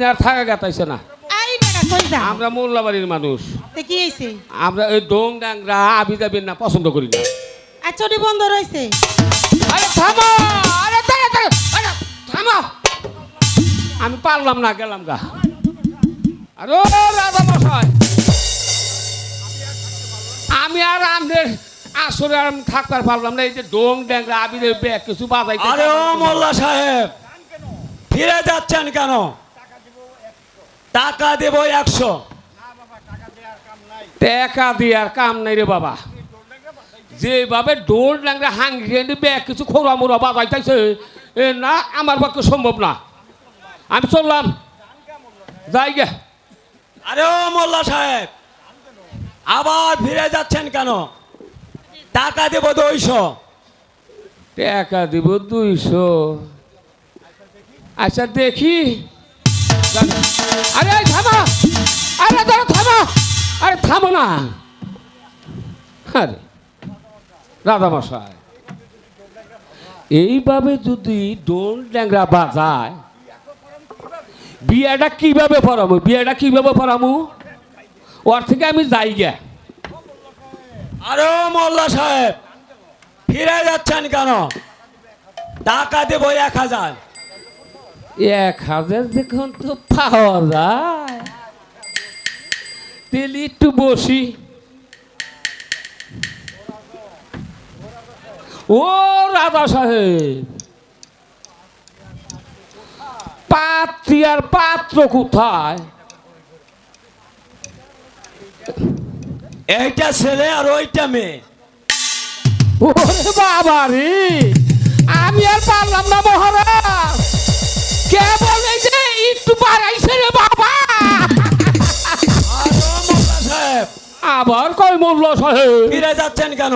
একদম ইনার থাকা গাতাইছে না। আই বেটা কই যা আমরা মানুষ। কি আমরা এই ডোং ডাংরা আবি যাবেন না পছন্দ করি না। আর চটি বন্ধ রইছে? আরে থামো! আরে দাঁড়া দাঁড়া থামো! আমি পারলাম না গেলাম গা। আরে রাজা মশাই! আমি আর আমাদের আসলে আর আমি থাকতে আর পারলাম না এই যে ডোং ড্যাংরা আবিদের ব্যাগ কিছু বাজাইতে আরে ও মোল্লা সাহেব ফিরে যাচ্ছেন কেন? টাকা দেব একশো। টাকা দিয়ে আর কাম নাই রে বাবা। যেভাবে ডাংরা হাঙ্গি ব্যাগ কিছু খোরা মোরা বাজাইতেছে এ না আমার পক্ষে সম্ভব না। আমি চললাম। যাই গে। আরে ও মোল্লা সাহেব আবার ফিরে যাচ্ছেন কেন? টাকা দেব দুইশো। টাকা দিব দুইশো। আচ্ছা দেখি। আরে থামো। আরে ধরো, থামো। আরে থামো না। আরে, রাধা মশাই। এইভাবে যদি ডোল ড্যাংরা বাজায়, বিয়েটা কীভাবে পড়ামু বিয়েটা কীভাবে পড়ামু ওর থেকে আমি যাই গে। আরে মোল্লা সাহেব, ফিরে যাচ্ছেন কেন? টাকা দেব এক হাজার। এক হাজার দেখুন তো পাওয়া যায়। একটু বসি। ও রাধা সাহেব পাত্রী আর পাত্র কোথায়? এইটা ছেলে আর ওইটা মেয়ে। ওরে বাবা রে আমি আর পারলাম না মহারাজ। কে বলে যে একটু বাড়াইছে রে বাবা? মোল্লা আবার কয় মূল্য সাহেব? ফিরে যাচ্ছেন কেন?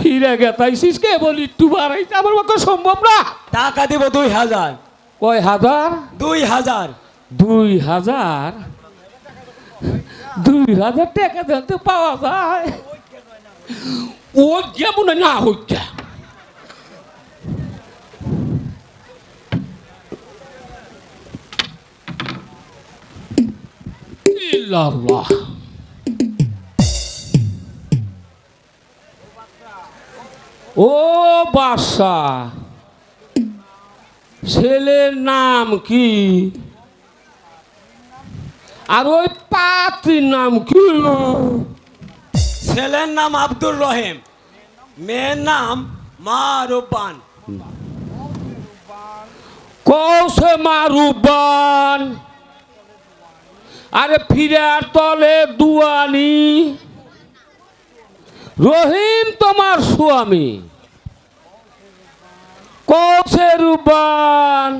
ফিরে গেতাইছিস কে বলি একটু বাড়াইছে আমার পক্ষে সম্ভব না। টাকা দিব দুই হাজার। কয় হাজার? দুই হাজার। দুই হাজার? দুই হাজার টাকা দিতে পাওয়া যায়। ও যেমন না হচ্ছে ইল্লাল্লাহ ও বাদশা ছেলের নাম কি? আর ওই পাত্রীর নাম কি? ছেলের নাম আব্দুর রহিম মেয়ের নাম মা রূপান কৌশে মারুবান। আরে ফিরার তলে দুয়ানি। রহিম তোমার স্বামী। কৌশে রুবান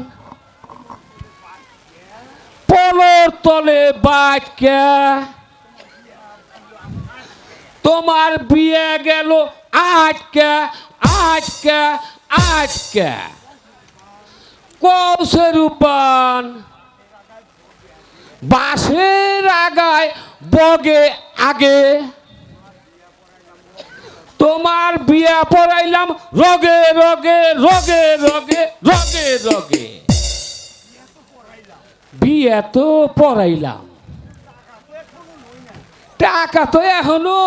পলর তলে বাক্যা তোমার বিয়ে গেল আটকা আটকা আটকা। কৌশরূপান বাঁশের আগায় বগে আগে। তোমার বিয়া পড়াইলাম রগে রগে রগে রগে রগে রগে। বিয়া তো পড়াইলাম। টাকা তো এখনও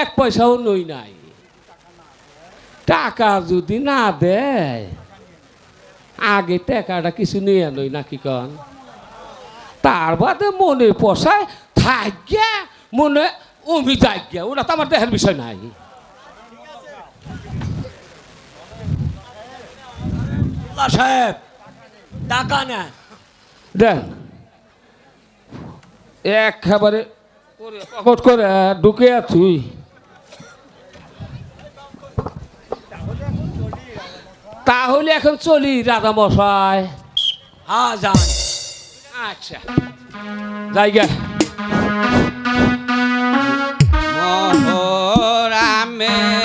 এক পয়সাও নই নাই। টাকা যদি না দেয়, আগে টাকাটা কিছু নিয়ে নই নাকি কন? তার বাদে মনে পোষায় থাকিয়া মনে অমি যাইয়া ওটা তো আমার দেহের বিষয় নাই। সাহেব টাকা নেন দেন। একেবারে পকট করে ঢুকে তুই তাহলে এখন চলি রাধা মশাই। হ্যাঁ যান। আচ্ছা। জায়গা মোহরামের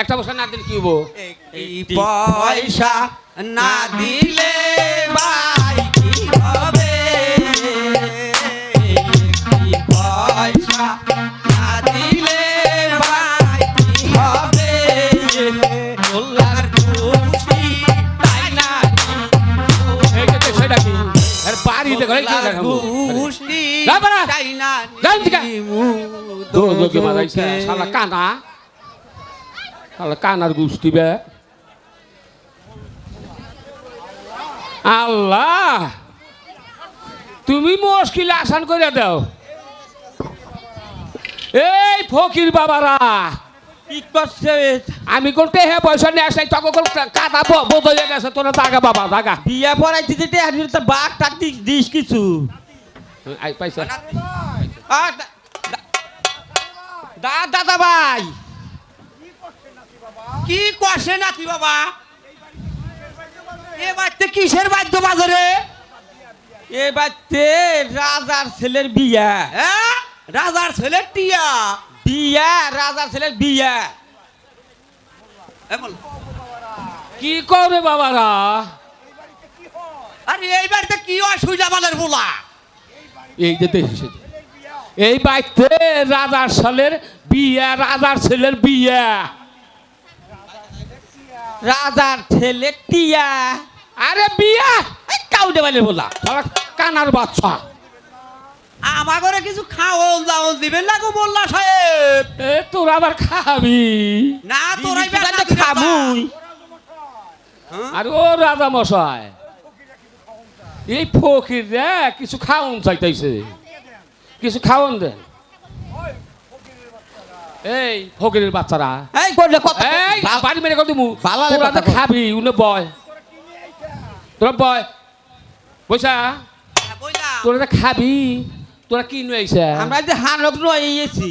একটা বছর না দিলে কি হব পয়সা না দিলে ভাই কি হবে? পয়সা না দিলে ভাই কি হবে? মোল্লার খুশি তাই না সেটা কি? আরে দেখো। তাই না দো মারাইছে? শালা কানা। শালা কানার গুষ্টি বে। আল্লাহ! তুমি মুশকিল আসান করে দাও। এই ফকির বাবারা! কি করছে আমি কোন টেহে পয়সা নিয়ে আসলাই তখন কোন কাটা বদলে গেছে তোরা দাগা বাবা দাগা। বিয়া পড়াইতে যেতে হাজির তো বাঘ টাক দিস কিছু। আই পয়সা দাদা ভাই! কি কষে নাকি বাবা? এ বাড়িতে কিসের বাদ্য বাজারে? এ বাড়িতে রাজার ছেলের বিয়া। হ্যাঁ রাজার ছেলের টিয়া? বিয়া রাজার ছেলের বিয়া। কি করে বাবারা? আরে এই বাড়িতে কি অসুবিধা বাজার বলা? এই যে দেখেছে এই বাড়িতে রাজার ছেলের বিয়া রাজার ছেলের বিয়া। রাজার ছেলে টিয়া। আরে বিয়া কাউডে বালে। বলা কানার বাচ্চা। আমার ঘরে কিছু খাওয়ন দাওন দিবেন না গো মোল্লা সাহেব? এ তোর আবার খাবি? না তোরাই তো খাবুই। আর ও রাজা মশাই এই ফকির রে কিছু খাওন চাইতেছে কিছু খাওন দেন। এই ফকিরের বাচ্চারা। এই করলে কথা এই বাড়ি মেরে কত মু ভালো তোরা তো কথা খাবি উনে বয়। তোরা বয়। বৈশা তোরা তো খাবি তোরা কি নিয়ে আইসা আমরা যে হানক নয়েছি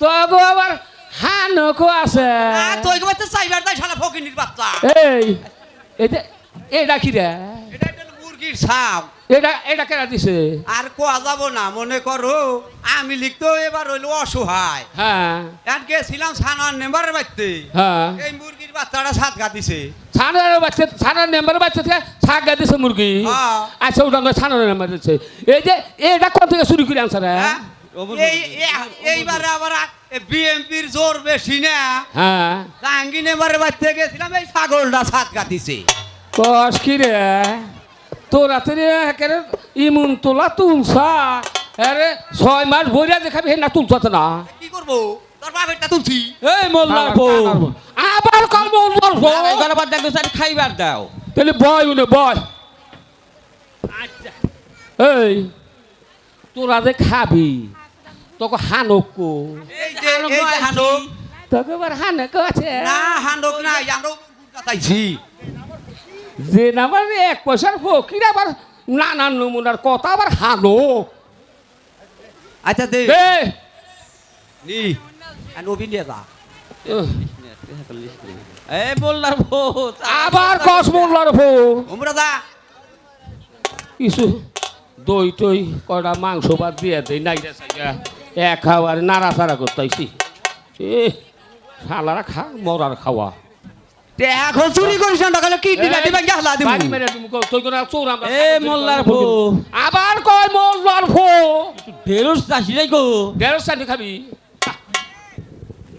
তো গো আবার হানকো আছে। তো এই তো চাইবার তাই শালা ফকিনির বাচ্চা। এই এটা এটা কি রে? এটা একটা মুরগির ছাপ এটা এটা কেনা দিছে? আর কোয়া যাব না মনে করো আমি লিখতো এবার হইল অসহায়। হ্যাঁ। এখন গেছিলাম সানার নেম্বারের বাড়িতে। হ্যাঁ। এই মুরগির বাচ্চাটা সাত গা দিছে ছানার বাচ্চা ছানার নেম্বার বাচ্চা থেকে ছাগ গা দিছে মুরগি? হ্যাঁ। আচ্ছা ওটা ছানার নেম্বার দিচ্ছে। এই যে এটা কোন থেকে শুরু করে আনছে রে? হ্যাঁ? এই এই- এইবারে আবার বিএমপির জোর বেশি না? হ্যাঁ। জাহাঙ্গীর নেম্বারের বাড়িতে গেছিলাম এই ছাগলটা সাত গা দিছে কস কি রে? তো রে একেবারে ইমুন তোলা তুলসা আরে ছয় মাস বইরা দেখাবি হে না তুলছত না। কি করব? এই মোল্লার বউ আবার কাল বলব এগারো বার দেখো স্যার খাইবার দাও। তাহলে বয় উনি বয়। এই তোরা যে খাবি তোকে হানক কো। হানক। তোকে এবার হানক আছে। না হানক না আমরা চাইছি যে নামার এক পয়সার ফকির আবার নানান নমুনার কথা আবার হানক আচ্ছা দে। দে। নি। নবীন দিয়ে যা। এই মোল্লার বউ আবার কস মোল্লার ফো ওমরা যা। কিছু দই টই কটা মাংস ভাত দিয়ে দেই নাইরা সাইরা এক খাওয়ার নাড়াচাড়া করতেছি এ শালারা খা মরার খাওয়া। এখন চুরি করিস না টাকা কি দিবা? দিবা গেলা দিমু। বাড়ি মেরে তুমি কও, তুই কোনো চোর আমরা এ মোল্লার ফু আবার কয় মোল্লার ফো ফেরুস চাষি রে গো। দেড় সানি খাবি?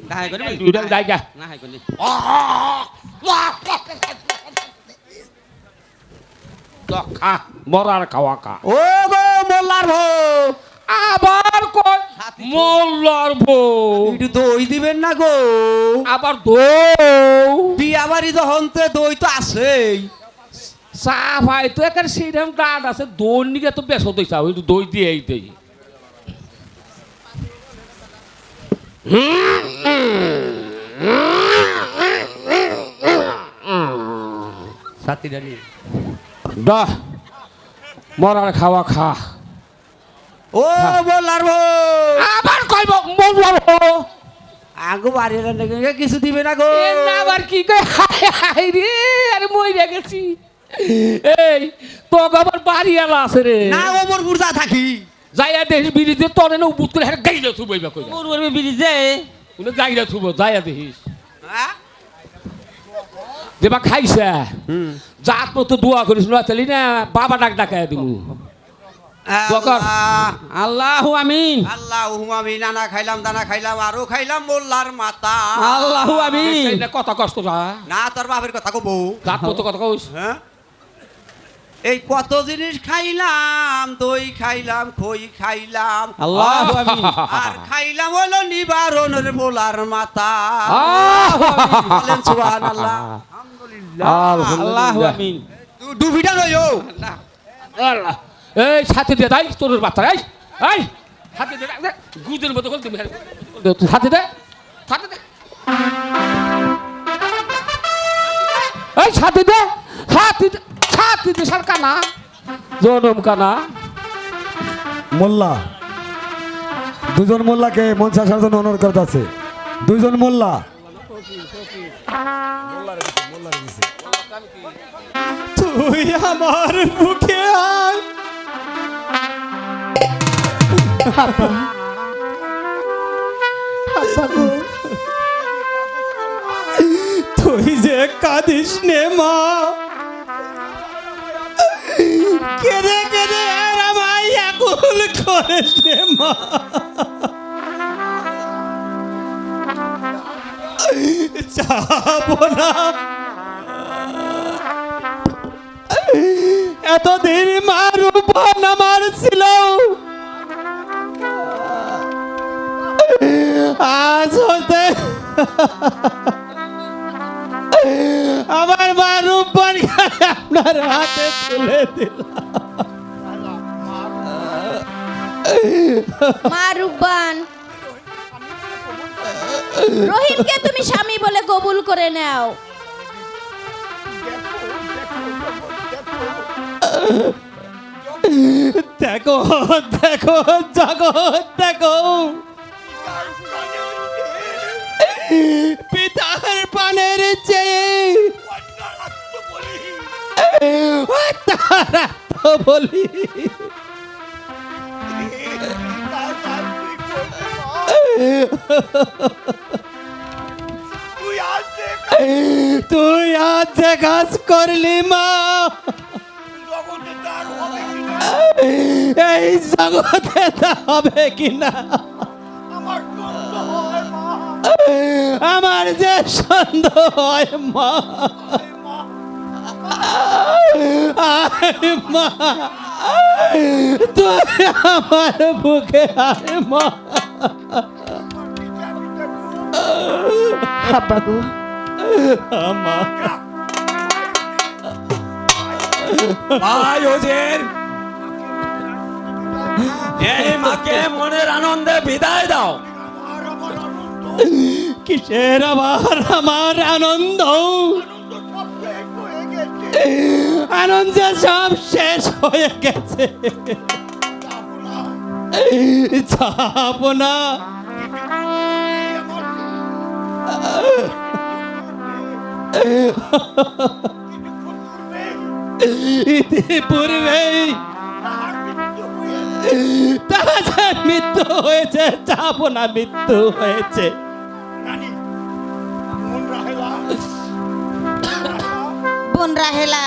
না হাই করি দুইটা জায়গা। না হাই করি খা মরার খাওয়া খা। ও গো মোল্লার ভো আবার কয় মোল্লার ফো একটু দই দিবেন না গো। আবার দৌ বিয়া বাড়ি যখন দই তো আছেই। চা ভাই তো এখানে সেইরকম ডাট আছে দই নিকে তো বেশ হতে চাও একটু দই দিয়ে দেই। সাথী ডালি দা মরার খাওয়া খা। ও মোল্লার ভো আবার কইব মোল্লার ফো আগো বাড়ি রে কিছু দিবে না গো। আবার কি কই হাই হাই রে আরে মইরা গেছি। এই তো আবার বাড়ি এলা আছে রে। না ও মোর বুড়া থাকি। যাইয়া দেশ বিরিতে তরে না উবুত করে হেরে গাইলে থুবইবা কই মোর ওর বিড়ি যে উনি গাইলে থুব যাইয়া দেখিস। হ্যাঁ? দেবা খাইছে। হুম। জাত মতো দোয়া করিস না তালি না বাবা ডাক ডাকায় দিমু। বকর। আল্লাহু। আমিন। আল্লাহ আমি নানা খাইলাম দানা খাইলাম আরও খাইলাম মোল্লার মাতা আল্লাহু আমিন। এই কথা কষ্ট না তোর বাপের কথা কব। কথা কইস। হ্যাঁ? এই কত জিনিস খাইলাম দই খাইলাম খই খাইলাম। আল্লাহু আমিন। আর খাইলাম হলো নিবারণের মোলার মাতা! বলেন সুবহানাল্লাহ। আল্লাহু আমিন। ডুবিটা লইও। আল্লাহ। এই সাথে দে তাই তোর বাচ্চা এই এই সাথে দে দে, গুদের মতো তুই সাথে দে সাথে দে। এই সাথে দে দে সাথে দে সার কানা জনম কানা। মোল্লা দুজন মোল্লাকে মঞ্চ আসার জন্য অনুরোধ করতেছে দুইজন মোল্লা। তুই আমার মুখে আয় তুই যে কাঁদিস নে মা। কেঁদে কেঁদে আর আকুল করিস নে মা। এতদিন মার উপর আমার ছিল আজ হতে আমার মার উপর আপনার হাতে তুলে দিল। মা রূপবান রহিমকে তুমি স্বামী বলে কবুল করে নাও। দেখো দেখো জগৎ দেখো। পিতার পানের চেয়ে বলি। তুই আজ কাজ করলি মা এই জগতে হবে কিনা? আমার যে সন্দেহ হয় মা। আয় মা। তুই আমার বুকে আয় মা। ভাই ওজের এই মাকে মনের আনন্দে বিদায় দাও। কিসের আবার আমার আনন্দ? আনন্দ সব শেষ হয়ে গেছে। যাব না ইতিপূর্বেই বাজার মৃত্যু হয়েছে যাব না মৃত্যু হয়েছে। বোন রাহেলা।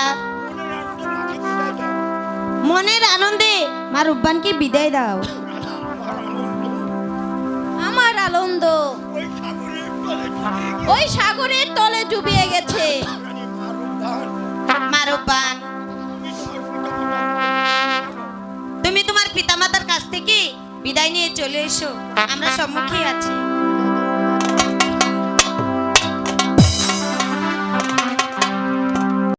মনের আনন্দে মা রূপবানকে বিদায় দাও। আমার আনন্দ ওই সাগরের তলে ডুবিয়ে গেছে। মা রূপবান, তুমি তোমার পিতামাতার কাছ থেকে বিদায় নিয়ে চলে এসো। আমরা সম্মুখে আছি।